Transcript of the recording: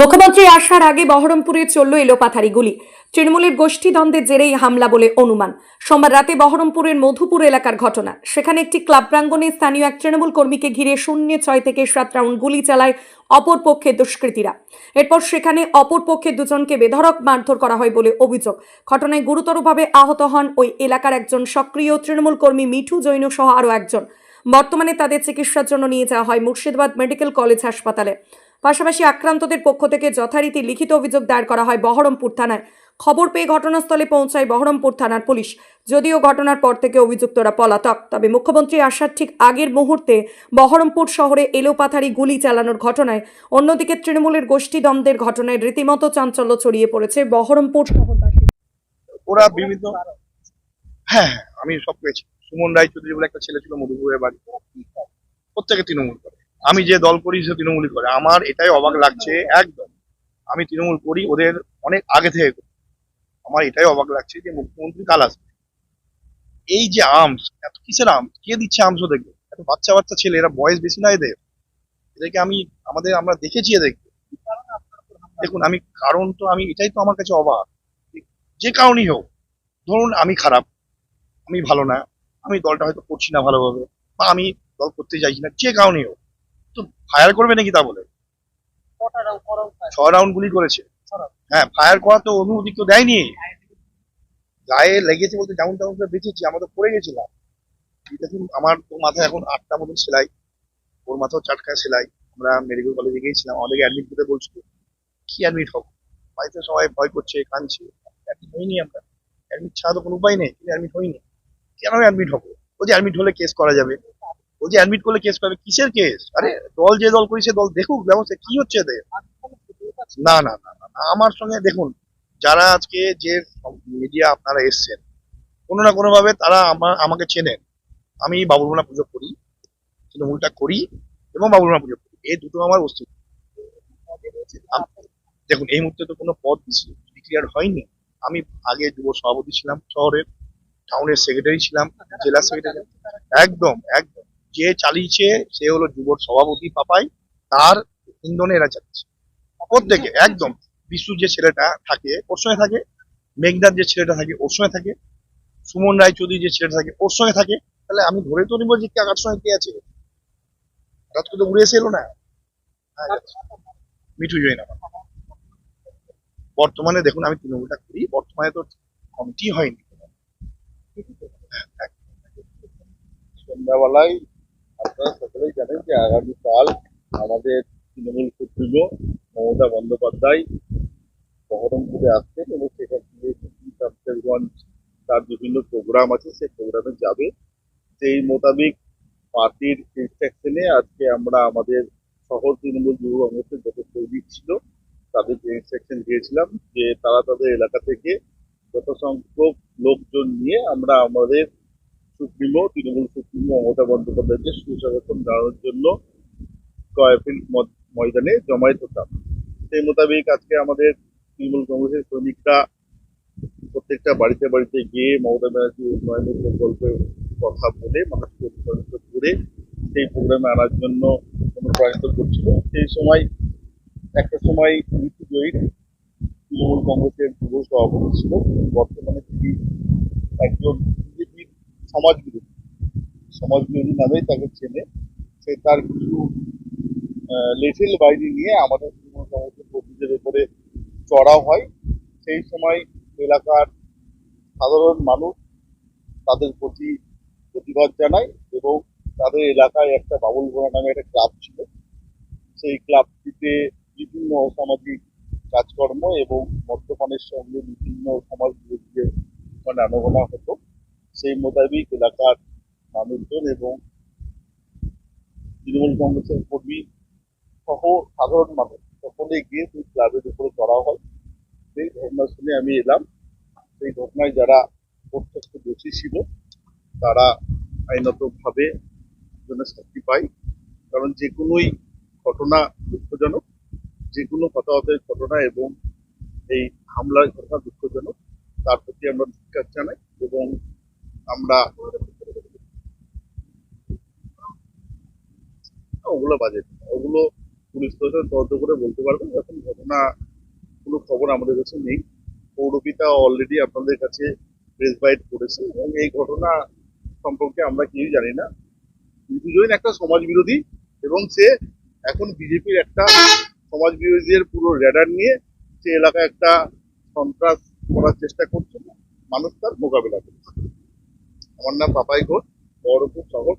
মুখ্যমন্ত্রী আসার আগে বহরমপুরে চলল এলোপাথারি গুলি। তৃণমূলের গোষ্ঠী দ্বন্দ্বের জেরেই হামলা বলে অনুমান। সোমবার রাতে বহরমপুরের মধুপুর এলাকার ঘটনা। সেখানে একটি ক্লাব প্রাঙ্গণে স্থানীয় এক তৃণমূল কর্মীকে ঘিরে শূন্য ছয় থেকে সাত রাউন্ড গুলি চালায় অপর পক্ষের দুষ্কৃতীরা। এরপর সেখানে অপর পক্ষের দুজনকে বেধড়ক মারধর করা হয় বলে অভিযোগ। ঘটনায় গুরুতরভাবে আহত হন ওই এলাকার একজন সক্রিয় তৃণমূল কর্মী মিঠু জৈন সহ আরও একজন। বর্তমানে তাদের চিকিৎসার জন্য নিয়ে যাওয়া হয় মুর্শিদাবাদ মেডিকেল কলেজ হাসপাতালে। পাশাপাশি আক্রান্তদের পক্ষ থেকে যথারীতি লিখিত অভিযোগ দায়ের করা হয় বহরমপুর থানায়। খবর পেয়ে ঘটনাস্থলে পৌঁছায় বহরমপুর থানার পুলিশ। যদিও ঘটনার পর থেকে অভিযুক্তরা পলাতক। তবে মুখ্যমন্ত্রী আসার ঠিক আগের মুহূর্তে বহরমপুর শহরে এলোপাথারি গুলি চালানোর ঘটনায় অন্যদিকে তৃণমূলের গোষ্ঠী দ্বন্দ্বের ঘটনায় রীতিমতো চাঞ্চল্য ছড়িয়ে পড়েছে বহরমপুর শহরবাসী। হ্যাঁ হ্যাঁ আমি সব পেয়েছি। সুমন রায়চৌধুরী বলে একটা ছেলে ছিল মধুপুরের বাড়ি। প্রত্যেকে তৃণমূল করে। আমি যে দল করি, সে তৃণমূলই করে। আমার এটাই অবাক লাগছে, একদম। আমি তৃণমূল করি, ওদের অনেক আগে থেকে করি। আমার এটাই অবাক লাগছে যে মুখ্যমন্ত্রী কাল আসবে। এই যে আর্মস, এত কিসের আর্মস? কে দিচ্ছে আর্মস ওদেরকে এত বাচ্চা বাচ্চা ছেলে, এরা বয়স বেশি না এদের? এদেরকে আমি, আমাদের আমরা দেখেছি এদেরকে দেখুন, আমি, কারণ তো আমি, এটাই তো আমার কাছে অবাক। যে কারণেই হোক, ধরুন আমি খারাপ, আমি ভালো না, আমি দলটা হয়তো করছি না ভালোভাবে, বা আমি দল করতে চাইছি না, যে কারণেই হোক। তো ফায়ার করবে নাকি তা বলে? ছ রাউন্ড গুলি করেছে। হ্যাঁ ফায়ার করা তো অনুমতি কেউ দেয়নি। গায়ে লেগেছে বলতে যেমন তেমন করে বেঁচেছি আমরা তো পড়ে গেছিলাম। দেখুন আমার তো মাথায় এখন আটটা মতন সেলাই। ওর মাথাও চাটকা সেলাই। আমরা মেডিকেল কলেজে গিয়েছিলাম অনেকে অ্যাডমিট করতে বলছিল। কি অ্যাডমিট হব? বাড়িতে সবাই ভয় করছে কাঁদছে। অ্যাডমিট হইনি আমরা। অ্যাডমিট ছাড়া তো কোনো উপায় নেই কিন্তু অ্যাডমিট হইনি। কেন অ্যাডমিট হব? ও যে অ্যাডমিট হলে কেস করা যাবে। ও যে অ্যাডমিট করলে কেস করবে কিসের কেস আরে, দল যে দল করি, সে দল দেখুক, ব্যবস্থা, কি হচ্ছে এদের? না না না না আমার সঙ্গে দেখুন, যারা আজকে যে মিডিয়া আপনারা এসছেন, কোনো না কোনো ভাবে তারা আমার, আমাকে চেনেন। আমি বাবুলমোনা পুজো করি, তৃণমূলটা করি এবং বাবুল বাবুলমোনা পুজো করি। এই দুটো আমার অস্তিত্ব। দেখুন, এই মুহূর্তে তো কোনো পদ ডিক্লিয়ার হয়নি। আমি আগে যুব সভাপতি ছিলাম শহরের টাউনের সেক্রেটারি ছিলাম, জেলা সেক্রেটারি একদম একদম। যে চালিয়েছে সে হলো যুব সভাপতি পাপাই। তার ইন্ধনে এরা চালিয়েছে। প্রত্যেকে একদম। বিশু যে ছেলেটা থাকে ওর সঙ্গে থাকে। মেঘনাথ যে ছেলেটা থাকে ওর সঙ্গে থাকে। সুমন রায়চৌধুরী যে ছেলেটা থাকে ওর সঙ্গে থাকে। তাহলে আমি ধরে তো নিবো যে কার সঙ্গে কে আছে। হঠাৎ করে উড়ে এসে এলো না। হ্যাঁ, মিঠু জৈন আমার। বর্তমানে দেখুন আমি তৃণমূলটা করি। বর্তমানে তো কমিটি হয়নি। সন্ধ্যাবেলায় আপনারা সকলেই জানেন যে আগামীকাল আমাদের তৃণমূল সুপ্রিমো মমতা বন্দ্যোপাধ্যায় বহরমপুরে আসছেন এবং সেখান থেকে তার বিভিন্ন প্রোগ্রাম আছে, সেই প্রোগ্রামে যাবে। সেই মোতাবেক পার্টির ইনস্ট্রাকশনে আজকে আমরা আমাদের শহর তৃণমূল যুব কংগ্রেসের যত কর্মী ছিল, তাদেরকে ইনস্ট্রাকশন দিয়েছিলাম যে তারা তাদের এলাকা থেকে যত সংখ্যক লোকজন নিয়ে আমরা আমাদের সুপ্রিমো তৃণমূল সুপ্রিমো মমতা বন্দ্যোপাধ্যায়কে সুস্বাগতম জানানোর জন্য কয়েফিল ময়দানে জমায়েত হতাম সেই মোতাবেক আজকে আমাদের তৃণমূল কংগ্রেসের শ্রমিকরা প্রত্যেকটা বাড়িতে বাড়িতে গিয়ে মমতা ব্যানার্জি উন্নয়নের প্রকল্পের কথা বলে, মানুষকে অনুপ্রাণিত করে সেই প্রোগ্রামে আনার জন্য অনুপ্রাণিত করছিল। সেই সময়, একটা সময় ঋতু জয়ী তৃণমূল কংগ্রেসের যুব সভাপতি ছিল। বর্তমানে তিনি একজন সমাজ বিরোধী সমাজ বিরোধী নামেই তাকে চেনে। সে তার কিছু লেটেল বাইরে নিয়ে আমাদের তৃণমূল কংগ্রেসের কর্মীদের উপরে চড়াও হয়। সেই সময় এলাকার সাধারণ মানুষ তাদের প্রতি প্রতিবাদ জানায় এবং তাদের এলাকায় একটা বাবুল গোড়া নামে একটা ক্লাব ছিল। সেই ক্লাবটিতে বিভিন্ন অসামাজিক কাজকর্ম এবং মদ্যপানের সঙ্গে বিভিন্ন সমাজ বিরোধীদের মানে আনাগোনা হতো। সেই মোতাবেক এলাকার মানুষজন এবং তৃণমূল কংগ্রেসের কর্মী সহ সাধারণ মানুষ সকলে গিয়ে সেই ক্লাবের উপরে করা হয়। সেই ঘটনা শুনে আমি এলাম। সেই ঘটনায় যারা প্রত্যক্ষ দোষী ছিল, তারা আইনতভাবে জন্য শাস্তি পায়। কারণ যে কোনোই ঘটনা দুঃখজনক, যে কোনো হতাহতের ঘটনা এবং এই হামলার ঘটনা দুঃখজনক, তার প্রতি আমরা ধিক্কার জানাই এবং আমরা ওগুলো বাজে ওগুলো পুলিশ প্রশাসন তদন্ত করে বলতে পারবে এখন ঘটনা কোনো খবর আমাদের কাছে নেই। পৌরপিতা অলরেডি আপনাদের কাছে প্রেস বাইট করেছে এবং এই ঘটনা সম্পর্কে আমরা কেউই জানি না। দুজন একটা সমাজ বিরোধী এবং সে এখন বিজেপির একটা সমাজ বিরোধীদের পুরো র্যাডার নিয়ে সে এলাকায় একটা সন্ত্রাস করার চেষ্টা করছে। মানুষ তার মোকাবিলা করছে। আমার নাম পাপাই ঘোষ বহরমপুর শহর